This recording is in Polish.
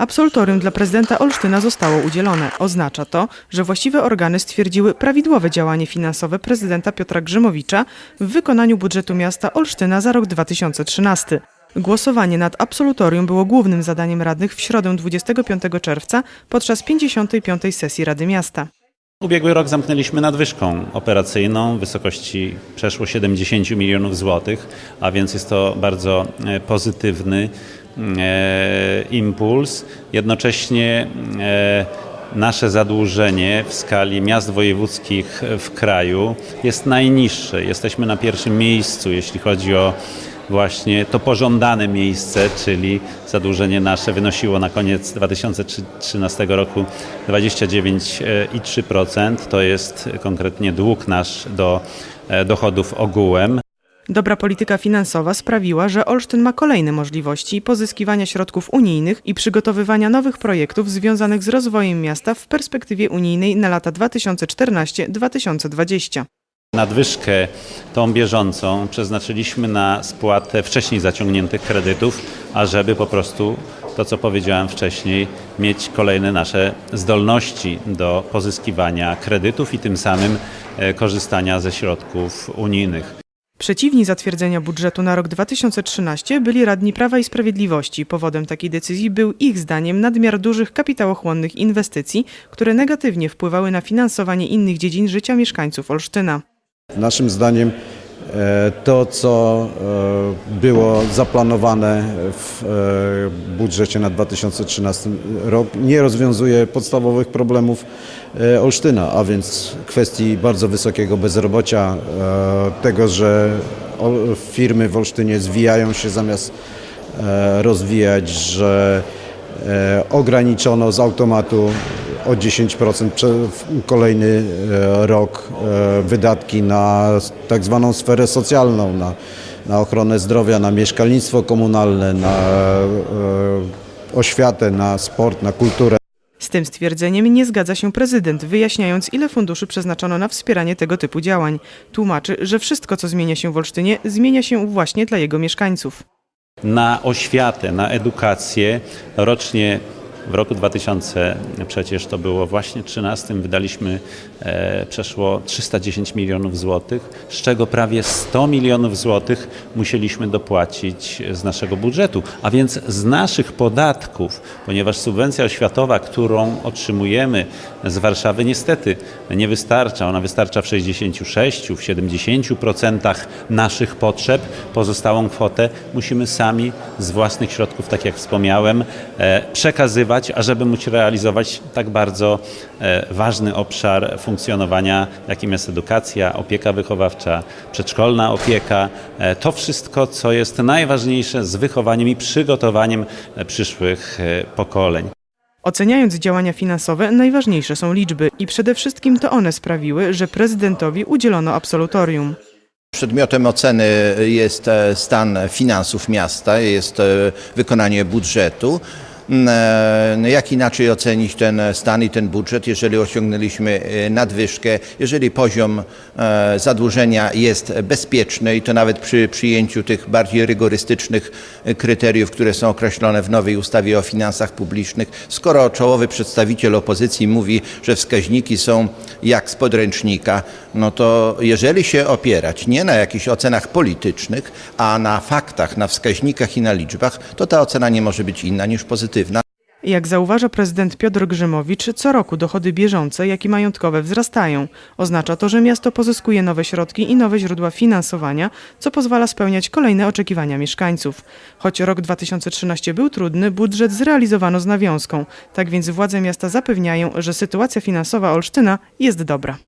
Absolutorium dla prezydenta Olsztyna zostało udzielone. Oznacza to, że właściwe organy stwierdziły prawidłowe działanie finansowe prezydenta Piotra Grzymowicza w wykonaniu budżetu miasta Olsztyna za rok 2013. Głosowanie nad absolutorium było głównym zadaniem radnych w środę 25 czerwca podczas 55. sesji Rady Miasta. Ubiegły rok zamknęliśmy nadwyżką operacyjną w wysokości przeszło 70 milionów złotych, a więc jest to bardzo e, pozytywny impuls. Jednocześnie e, nasze zadłużenie w skali miast wojewódzkich w kraju jest najniższe. Jesteśmy na pierwszym miejscu, jeśli chodzi o właśnie to pożądane miejsce, czyli zadłużenie nasze wynosiło na koniec 2013 roku 29,3%. To jest konkretnie dług nasz do e, dochodów ogółem. Dobra polityka finansowa sprawiła, że Olsztyn ma kolejne możliwości pozyskiwania środków unijnych i przygotowywania nowych projektów związanych z rozwojem miasta w perspektywie unijnej na lata 2014-2020. Nadwyżkę tą bieżącą przeznaczyliśmy na spłatę wcześniej zaciągniętych kredytów, ażeby po prostu to, co powiedziałem wcześniej, mieć kolejne nasze zdolności do pozyskiwania kredytów i tym samym e, korzystania ze środków unijnych. Przeciwni zatwierdzenia budżetu na rok 2013 byli radni Prawa i Sprawiedliwości. Powodem takiej decyzji był ich zdaniem nadmiar dużych kapitałochłonnych inwestycji, które negatywnie wpływały na finansowanie innych dziedzin życia mieszkańców Olsztyna. Naszym zdaniem to, co e, było zaplanowane w e, budżecie na 2013 rok, nie rozwiązuje podstawowych problemów e, Olsztyna, a więc kwestii bardzo wysokiego bezrobocia, e, tego, że firmy w Olsztynie zwijają się zamiast e, rozwijać, że e, ograniczono z automatu o 10% prze- w kolejny e, rok e, wydatki na tak zwaną sferę socjalną, na, na ochronę zdrowia, na mieszkalnictwo komunalne, na e, oświatę, na sport, na kulturę. Z tym stwierdzeniem nie zgadza się prezydent, wyjaśniając, ile funduszy przeznaczono na wspieranie tego typu działań. Tłumaczy, że wszystko, co zmienia się w Olsztynie, zmienia się właśnie dla jego mieszkańców. na oświatę, na edukację. Rocznie w roku 2000 przecież to było właśnie 13 wydaliśmy e, przeszło 310 milionów złotych, z czego prawie 100 milionów złotych musieliśmy dopłacić z naszego budżetu, a więc z naszych podatków, ponieważ subwencja oświatowa, którą otrzymujemy z Warszawy niestety nie wystarcza. Ona wystarcza w 66, w 70% naszych potrzeb. Pozostałą kwotę musimy sami z własnych środków, tak jak wspomniałem, e, przekazywać, ażeby móc realizować tak bardzo e, ważny obszar funkcjonowania, jakim jest edukacja, opieka wychowawcza, przedszkolna opieka. E, To wszystko, co jest najważniejsze z wychowaniem i przygotowaniem e, przyszłych pokoleń. Oceniając działania finansowe, najważniejsze są liczby i przede wszystkim to one sprawiły, że prezydentowi udzielono absolutorium. Przedmiotem oceny jest stan finansów miasta, jest wykonanie budżetu. E, no Jak inaczej ocenić ten stan i ten budżet, jeżeli osiągnęliśmy e, nadwyżkę, jeżeli poziom e, zadłużenia jest bezpieczny i to nawet przy przyjęciu tych bardziej rygorystycznych kryteriów, które są określone w nowej ustawie o finansach publicznych, skoro czołowy przedstawiciel opozycji mówi, że wskaźniki są jak z podręcznika, no to jeżeli się opierać nie na jakichś ocenach politycznych, a na faktach, na wskaźnikach i na liczbach, to ta ocena nie może być inna niż pozytywna. Jak zauważa prezydent Piotr Grzymowicz, co roku dochody bieżące, jak i majątkowe wzrastają. Oznacza to, że miasto pozyskuje nowe środki i nowe źródła finansowania, co pozwala spełniać kolejne oczekiwania mieszkańców. Choć rok 2013 był trudny, budżet zrealizowano z nawiązką. Tak więc władze miasta zapewniają, że sytuacja finansowa Olsztyna jest dobra.